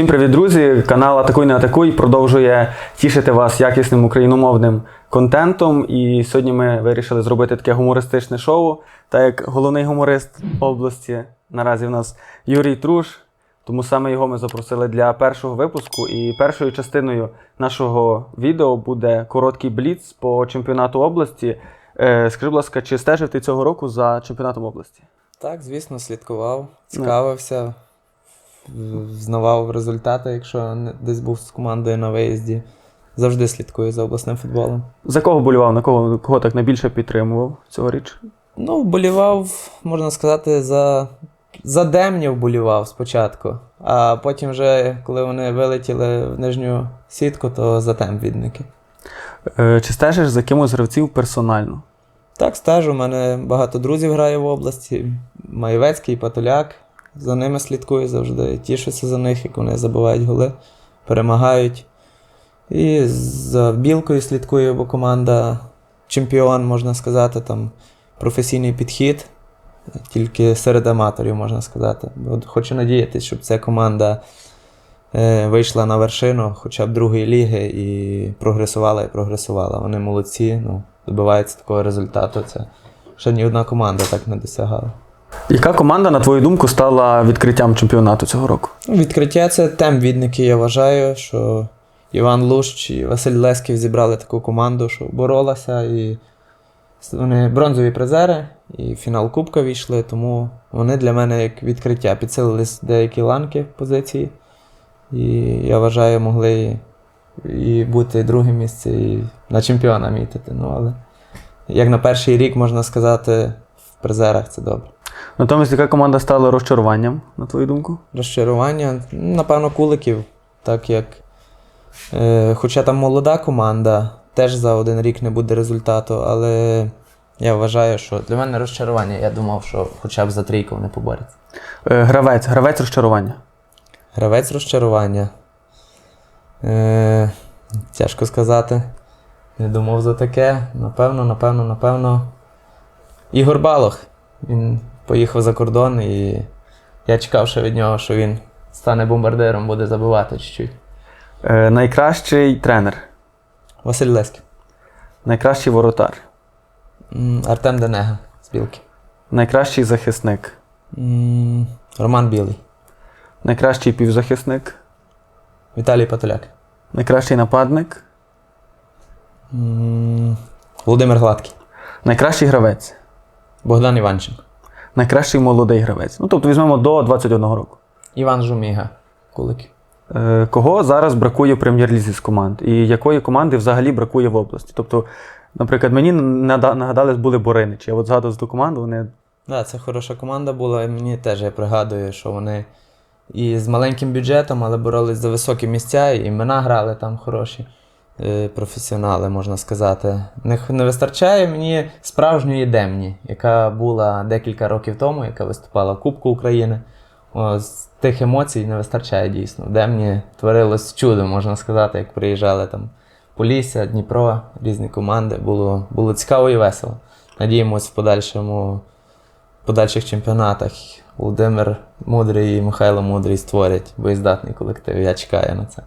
Усім привіт, друзі! Канал Атакуй не атакуй продовжує тішити вас якісним україномовним контентом. І сьогодні ми вирішили зробити таке гумористичне шоу. Так як головний гуморист області наразі в нас Юрій Труш. Тому саме його ми запросили для першого випуску. І першою частиною нашого відео буде короткий бліц по чемпіонату області. Е, Скажи, будь ласка, чи стежив ти цього року за чемпіонатом області? Так, звісно, слідкував, цікавився, знавав результати, якщо десь був з командою на виїзді. Завжди слідкую за обласним футболом. За кого болював, на кого, кого так найбільше підтримував цьогоріч? Ну, вболівав, можна сказати, за, за Демнів вболівав спочатку. А потім, вже, коли вони вилетіли в нижню сітку, то за темвідники. Е, Чи стежиш за кимось з гравців персонально? Так, стежу, у мене багато друзів грає в області. Маєвецький, Патоляк. За ними слідкую завжди. Тішуся за них, як вони забивають голи, перемагають. І за білкою слідкую, бо команда чемпіон, можна сказати, там професійний підхід. Тільки серед аматорів, можна сказати. Бо хочу надіятися, щоб ця команда е, вийшла на вершину хоча б другої ліги і прогресувала і прогресувала. Вони молодці, ну, добиваються такого результату. Це ще ні одна команда так не досягала. Яка команда, на твою думку, стала відкриттям чемпіонату цього року? Відкриття це темвідники. Я вважаю, що Іван Лущ і Василь Лесків зібрали таку команду, що боролася. І вони бронзові призери, і фінал Кубка війшли, тому вони для мене як відкриття. Підсилились деякі ланки позиції. І я вважаю, могли і бути друге місце, і на чемпіона мітити. Ну, але як на перший рік можна сказати, в призерах це добре. Натомість, яка команда стала розчаруванням, на твою думку? Розчарування, напевно, куликів, так як. Е, хоча там молода команда, теж за один рік не буде результату, але я вважаю, що для мене розчарування. Я думав, що хоча б за трійку вони поборються. Е, Гравець, гравець розчарування. Гравець розчарування. Е, тяжко сказати. Не думав за таке. Напевно, напевно, напевно. Ігор Балох. Він поїхав за кордон і я чекав ще від нього, що він стане бомбардиром, буде забивати чуть-чуть. Е, Найкращий тренер, Василь Леськів. найкращий воротар, М, Артем Денега з Білки. найкращий захисник, М, Роман Білий. найкращий півзахисник, Віталій Патоляк. найкращий нападник, М, Володимир Гладкий. найкращий гравець, Богдан Іванченко. Найкращий молодий гравець. Ну, тобто візьмемо до 21 року. Іван Жуміга. Куликів. Е, Кого зараз бракує в прем'єр-лізі з команд? І якої команди взагалі бракує в області? Тобто, наприклад, мені нагадали, були Бориничі. Я от згадував ту команду, вони Да, це хороша команда була. І мені теж я пригадую, що вони і з маленьким бюджетом, але боролись за високі місця, і імена грали там хороші. Е, Професіонали, можна сказати. Не, вистачає мені справжньої Демні, яка була декілька років тому, яка виступала в Кубку України. О, з тих емоцій не вистачає дійсно. Демні творилось чудо, можна сказати, як приїжджали там Полісся, Дніпро, різні команди. Було, було цікаво і весело. Надіємось в подальшому подальших чемпіонатах Володимир Мудрий і Михайло Мудрий створять боєздатний колектив. Я чекаю на це.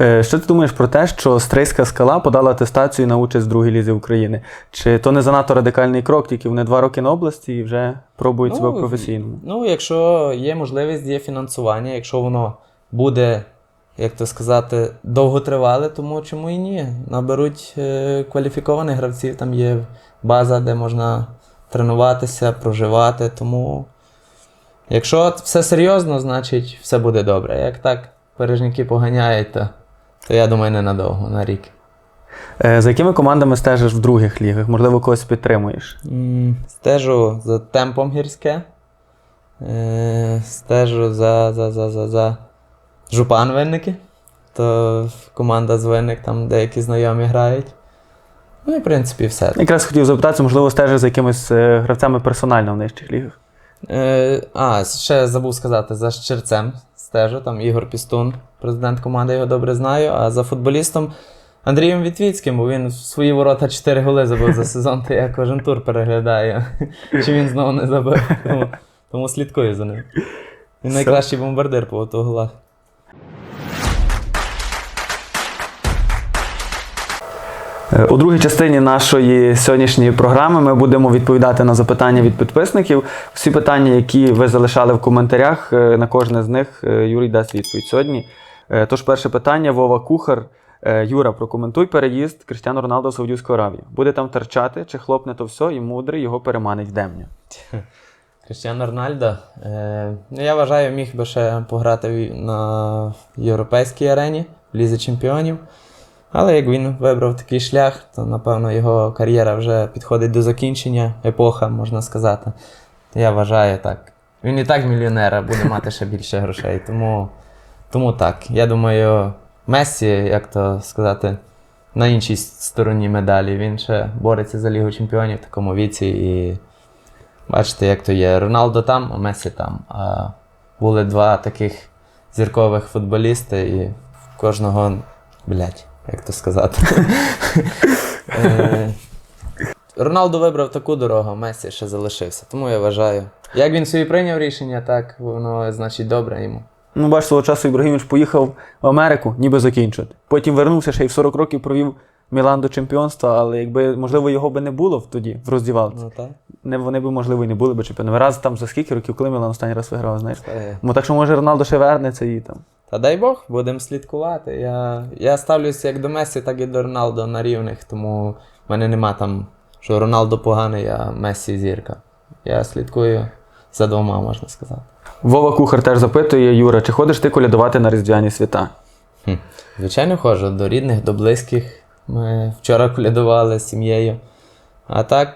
Е, Що ти думаєш про те, що Стрийська скала подала атестацію на участь в другій лізі України? Чи то не занадто радикальний крок, тільки вони два роки на області і вже пробують себе в професійному? Ну, якщо є можливість, є фінансування, якщо воно буде, як то сказати, довготривале, тому чому і ні? Наберуть е, кваліфікованих гравців, там є база, де можна тренуватися, проживати. Тому, якщо все серйозно, значить все буде добре. Як так пережники поганяють, то, то я думаю, ненадовго, на рік. Е, За якими командами стежиш в других лігах? Можливо, когось підтримуєш? Стежу за темпом гірське. Е, Стежу за, за, за, за, за жупан винники. То команда з винник, там деякі знайомі грають. Ну і в принципі все. Якраз хотів запитатися, можливо, стежиш за якимись е, гравцями персонально в нижчих лігах. А, ще забув сказати, за Щерцем стежу, там Ігор Пістун, президент команди, його добре знаю. А за футболістом Андрієм Вітвіцьким, бо він в свої ворота 4 голи забив за сезон, то я кожен тур переглядаю. Чи він знову не забив. Тому, тому слідкую за ним. Він найкращий бомбардир по голах. У другій частині нашої сьогоднішньої програми ми будемо відповідати на запитання від підписників. Всі питання, які ви залишали в коментарях, е, на кожне з них е, Юрій дасть відповідь сьогодні. Е, Тож, перше питання: Вова Кухар. Е, Юра, прокоментуй переїзд Кристиану Роналду в Саудівську Аравію. Буде там терчати, чи хлопне то все, і мудрий його переманить в демню. Крістіано Рональдо. Е, ну, я вважаю, міг би ще пограти на європейській арені, в Лізі Чемпіонів. Але як він вибрав такий шлях, то напевно його кар'єра вже підходить до закінчення, епоха, можна сказати. Я вважаю так. Він і так мільйонер, а буде мати ще більше грошей. Тому, тому так. Я думаю, Мессі, як то сказати, на іншій стороні медалі. Він ще бореться за Лігу Чемпіонів в такому віці. І бачите, як то є. Роналдо там, а Месі там. А були два таких зіркових футболісти, і в кожного, блядь, як то сказати. Е, Роналдо вибрав таку дорогу, Месі ще залишився. Тому я вважаю. Як він собі прийняв рішення, так воно значить добре йому. Ну, бач, свого часу Ібрагімович поїхав в Америку, ніби закінчити. Потім вернувся ще й в 40 років провів Мілан до чемпіонства, але якби, можливо, його би не було тоді в роздівалці. Ну так. Не, вони б, можливо, і не були б чемпіонами. Раз там за скільки років, коли Мілан останній раз виграв, знаєш? Е, Ну так що може Роналдо ще вернеться і там. Та дай Бог, будемо слідкувати. Я, я ставлюся як до Месі, так і до Роналдо на рівних, тому в мене нема там, що Роналдо поганий, а Месі зірка. Я слідкую за двома, можна сказати. Вова Кухар теж запитує Юра, чи ходиш ти колядувати на Різдвяні свята? Хм. Звичайно, ходжу до рідних, до близьких. Ми вчора колядували з сім'єю. А так,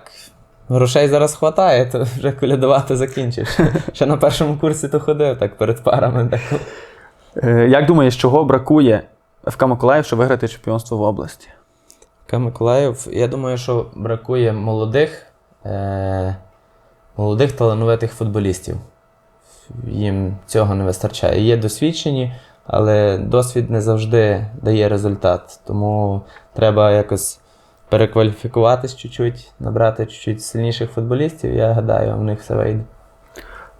грошей зараз хватає, то вже колядувати закінчиш. Ще на першому курсі то ходив, так перед парами. деколи. Е, як думаєш, чого бракує ФК Миколаїв, щоб виграти чемпіонство в області? Ка Миколаїв, я думаю, що бракує молодих, е- молодих талановитих футболістів. Їм цього не вистачає. Є досвідчені, але досвід не завжди дає результат. Тому треба якось перекваліфікуватись чуть-чуть, набрати чуть-чуть сильніших футболістів. Я гадаю, в них все вийде.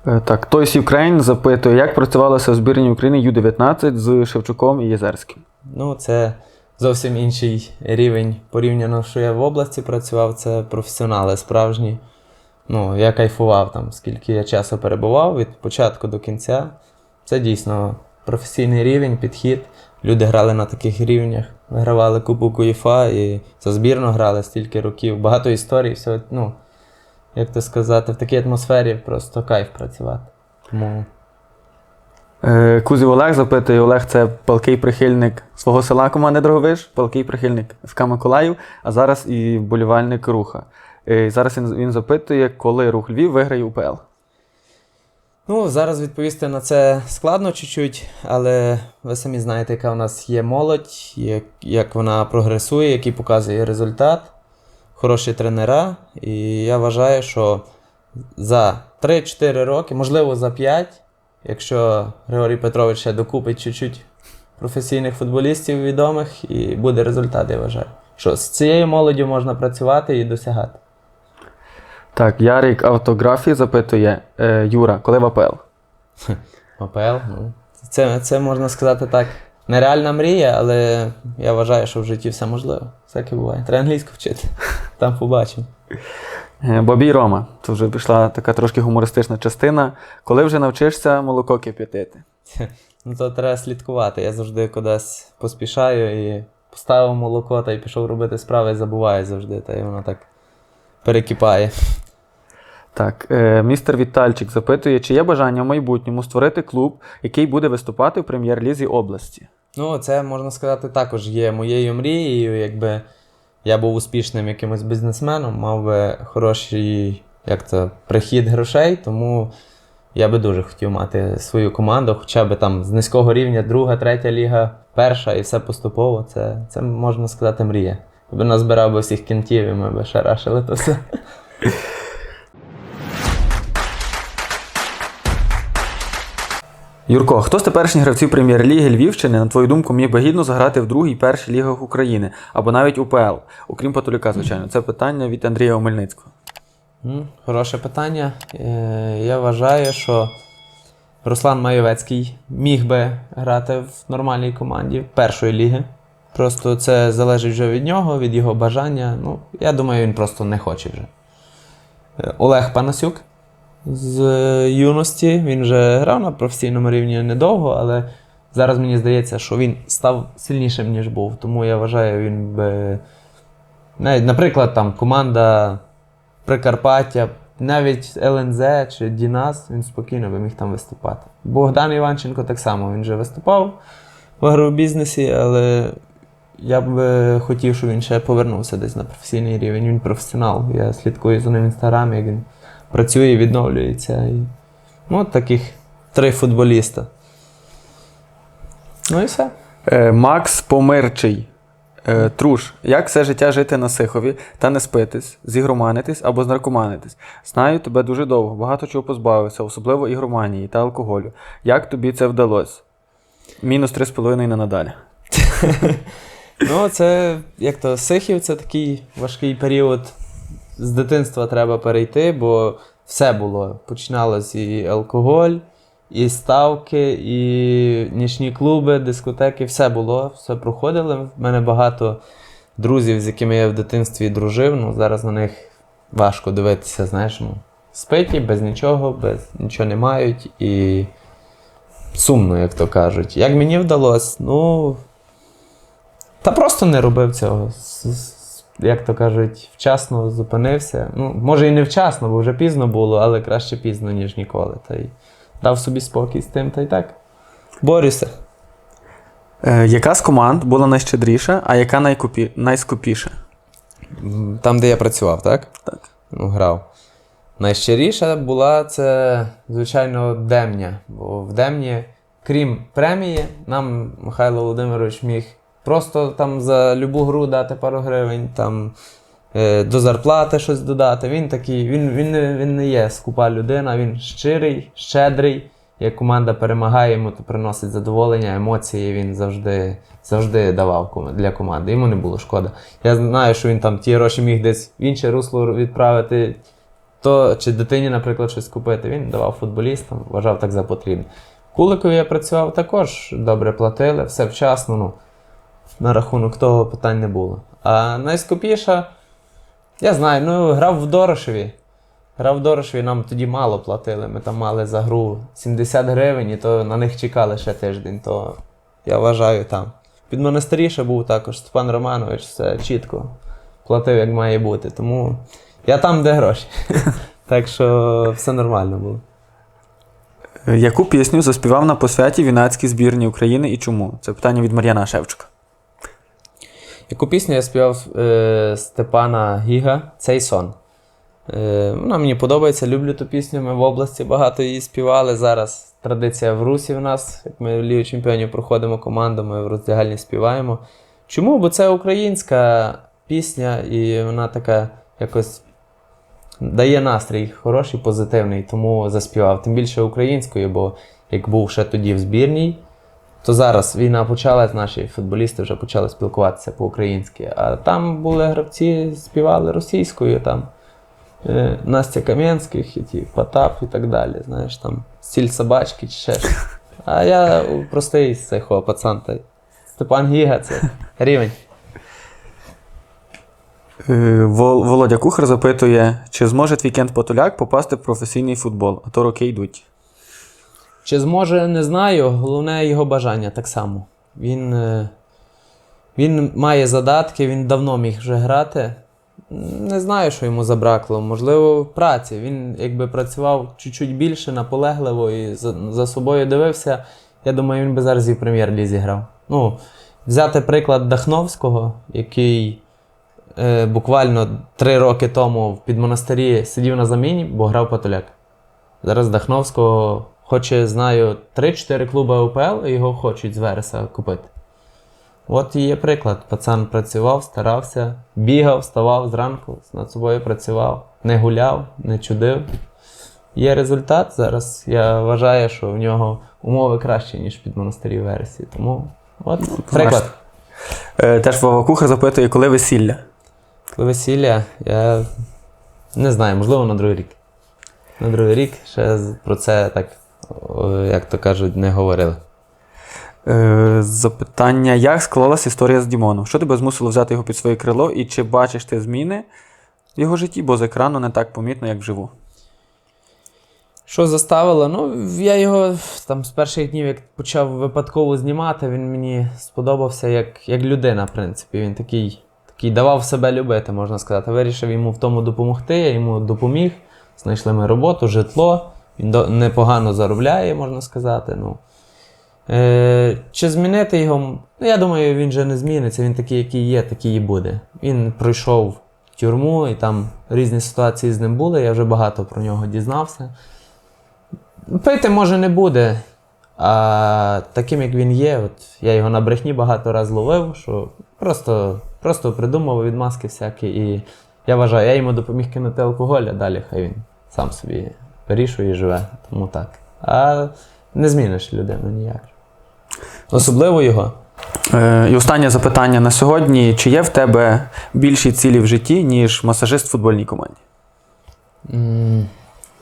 Е, так, Тойс Україн запитує, як працювалося в збірні України Ю-19 з Шевчуком і Єзерським? Ну, це зовсім інший рівень порівняно, що я в області працював, це професіонали справжні. Ну, я кайфував там, скільки я часу перебував від початку до кінця. Це дійсно професійний рівень, підхід. Люди грали на таких рівнях, вигравали Кубок УЄФА і за збірну грали стільки років. Багато історій, все, ну, як то сказати, в такій атмосфері просто кайф працювати. Тому Е, Кузів Олег запитує, Олег це палкий прихильник свого села команди Дроговиш, палкий прихильник ФК Миколаїв, а зараз і вболівальник Руха. Е, зараз він, він запитує, коли Рух Львів виграє УПЛ. Ну, зараз відповісти на це складно чуть-чуть, але ви самі знаєте, яка в нас є молодь, як, як вона прогресує, який показує результат, хороші тренера. І я вважаю, що за 3-4 роки, можливо, за 5, якщо Григорій Петрович ще докупить чуть-чуть професійних футболістів відомих, і буде результат, я вважаю. Що з цією молоддю можна працювати і досягати. Так, Ярик Автографії запитує, е, Юра, коли в АПЛ? АПЛ, ну. Це, це можна сказати так. Нереальна мрія, але я вважаю, що в житті все можливо. Всяке буває. Треба англійську вчити. Там побачимо. Е, Бобій Рома. Це вже пішла така трошки гумористична частина. Коли вже навчишся молоко кип'ятити? Ну то треба слідкувати. Я завжди кудись поспішаю і поставив молоко та й пішов робити справи і забуваю завжди. Та й воно так перекипає. Так, е, містер Вітальчик запитує, чи є бажання в майбутньому створити клуб, який буде виступати в прем'єр-лізі області. Ну, це можна сказати також є моєю мрією. Якби я був успішним якимось бізнесменом, мав би хороший як це, прихід грошей, тому я би дуже хотів мати свою команду, хоча б там з низького рівня, друга, третя ліга, перша і все поступово. Це, це можна сказати мрія. Би назбирав би всіх кінтів і ми би шарашили то все. Юрко, хто з теперішніх гравців прем'єр-ліги Львівщини, на твою думку, міг би гідно заграти в другій першій лігах України або навіть УПЛ, окрім Патулюка, звичайно. Це питання від Андрія Омельницького. Хороше питання. Е, Я вважаю, що Руслан Майовецький міг би грати в нормальній команді першої ліги Просто це залежить вже від нього, від його бажання. Ну, я думаю, він просто не хоче вже. Е, Олег Панасюк з юності. Він вже грав на професійному рівні недовго, але зараз мені здається, що він став сильнішим, ніж був. Тому я вважаю, він би. Наприклад, там команда Прикарпаття, навіть ЛНЗ чи Дінас, він спокійно би міг там виступати. Богдан Іванченко так само він вже виступав в агробізнесі, але я б е, хотів, щоб він ще повернувся десь на професійний рівень. Він професіонал. Я слідкую за ним в інстаграмі, як він працює, відновлюється. І... Ну, от таких три футболіста. Ну і все. Е, Макс Помирчий. Е, Труш, як все життя жити на Сихові та не спитись, зігроманитись або знаркоманитись? Знаю тебе дуже довго, багато чого позбавився, особливо ігроманії та алкоголю. Як тобі це вдалося? Мінус 3,5 на надалі. Ну, це як то Сихів, це такий важкий період. З дитинства треба перейти, бо все було. Починалось і алкоголь, і ставки, і нічні клуби, дискотеки, все було, все проходили. В мене багато друзів, з якими я в дитинстві дружив. Ну, зараз на них важко дивитися, знаєш, ну, спиті, без нічого, без нічого не мають і сумно, як то кажуть. Як мені вдалося? Ну. Та просто не робив цього. Як то кажуть, вчасно зупинився. Ну, може і не вчасно, бо вже пізно було, але краще пізно, ніж ніколи. Та й дав собі спокій з тим, та й так. Борюся. Е, яка з команд була найщедріша, а яка найкупі... найскупіша? Там, де я працював, так? Так. Ну, грав. Найщиріша була це, звичайно, Демня. Бо в Демні, крім премії, нам Михайло Володимирович міг просто там за любу гру дати пару гривень, там е, до зарплати щось додати. Він такий, він, він, він не є скупа людина, він щирий, щедрий. Як команда перемагає, йому то приносить задоволення, емоції він завжди, завжди давав для команди. Йому не було шкода. Я знаю, що він там ті гроші міг десь в інше русло відправити, то чи дитині, наприклад, щось купити. Він давав футболістам, вважав так за потрібне. Куликові я працював також добре платили, все вчасно. Ну, на рахунок того питань не було. А найскупіша, я знаю, ну, грав в Дорошеві. Грав в Дорошеві, нам тоді мало платили. Ми там мали за гру 70 гривень, і то на них чекали ще тиждень. То я вважаю там. Під монастирі ще був також Степан Романович, все чітко платив, як має бути. Тому я там, де гроші. Так що все нормально було. Яку пісню заспівав на посвяті в юнацькій збірні України і чому? Це питання від Мар'яна Шевчука. Яку пісню я співав е, Степана Гіга Цей сон. Е, вона мені подобається, люблю ту пісню. Ми в області багато її співали. Зараз традиція в Русі в нас. Як ми в Лігу Чемпіонів проходимо команду, ми в роздягальні співаємо. Чому? Бо це українська пісня, і вона така якось дає настрій хороший, позитивний, тому заспівав. Тим більше українською, бо як був ще тоді в збірній, то зараз війна почалась, наші футболісти вже почали спілкуватися по-українськи. А там були гравці, співали російською, там е, Настя Кам'янських, і ті Потап і так далі. Знаєш, там стіль собачки чи ще щось. А я простий з цього пацан. Та Степан Гіга це рівень. Е, Вол- Володя Кухар запитує, чи зможе твій Кент Потуляк попасти в професійний футбол, а то роки йдуть. Чи зможе, не знаю. Головне його бажання так само. Він, е, він має задатки, він давно міг вже грати. Не знаю, що йому забракло. Можливо, в праці. Він якби працював чуть-чуть більше, наполегливо і за, за собою дивився. Я думаю, він би зараз і в прем'єр-лізі грав. Ну, взяти приклад Дахновського, який е, буквально три роки тому в підмонастирі сидів на заміні, бо грав Патоляк. Зараз Дахновського хоче, знаю, 3-4 клуби УПЛ і його хочуть з Вереса купити. От і є приклад. Пацан працював, старався, бігав, вставав зранку, над собою працював, не гуляв, не чудив. Є результат. Зараз я вважаю, що в нього умови кращі, ніж під монастирі в Вересі. Тому от приклад. Е, Теж Вова Кухар запитує, коли весілля. Коли весілля, я не знаю, можливо, на другий рік. На другий рік ще про це так, як то кажуть, не говорили. Е, запитання: як склалася історія з Дімоном? Що тебе змусило взяти його під своє крило, і чи бачиш ти зміни в його житті, бо з екрану не так помітно, як вживу? Що заставило? Ну, я його там з перших днів, як почав випадково знімати, він мені сподобався як, як людина, в принципі. Він такий, такий давав себе любити, можна сказати. Вирішив йому в тому допомогти, я йому допоміг. Знайшли ми роботу, житло. Він непогано заробляє, можна сказати. Ну. Е, чи змінити його? Ну, я думаю, він же не зміниться. Він такий, який є, такий і буде. Він пройшов тюрму, і там різні ситуації з ним були. Я вже багато про нього дізнався. Пити може не буде. А таким, як він є, от я його на брехні багато разів ловив, що просто, просто придумав відмазки всякі. І я вважаю, я йому допоміг кинути алкоголь, а далі хай він сам собі вирішує і живе. Тому так. А не зміниш людину ніяк. Особливо його. Е, і останнє запитання на сьогодні: чи є в тебе більші цілі в житті, ніж масажист в футбольній команді?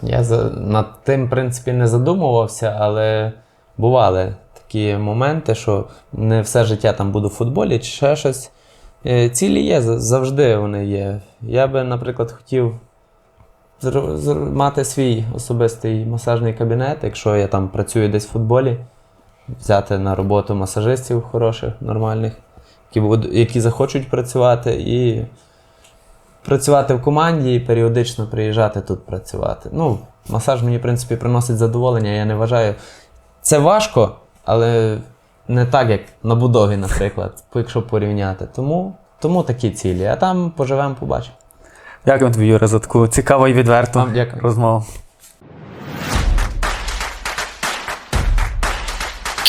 Я за, над тим, в принципі, не задумувався, але бували такі моменти, що не все життя там буду в футболі чи ще щось. Е, Цілі є, завжди вони є. Я би, наприклад, хотів мати свій особистий масажний кабінет, якщо я там працюю десь в футболі, взяти на роботу масажистів хороших, нормальних, які, буд- які захочуть працювати, і працювати в команді і періодично приїжджати тут працювати. Ну, масаж мені, в принципі, приносить задоволення, я не вважаю. Це важко, але не так, як на будові, наприклад, якщо порівняти. Тому, тому такі цілі. А там поживемо, побачимо. Дякую тобі, Юра, за таку цікаву і відверту розмову.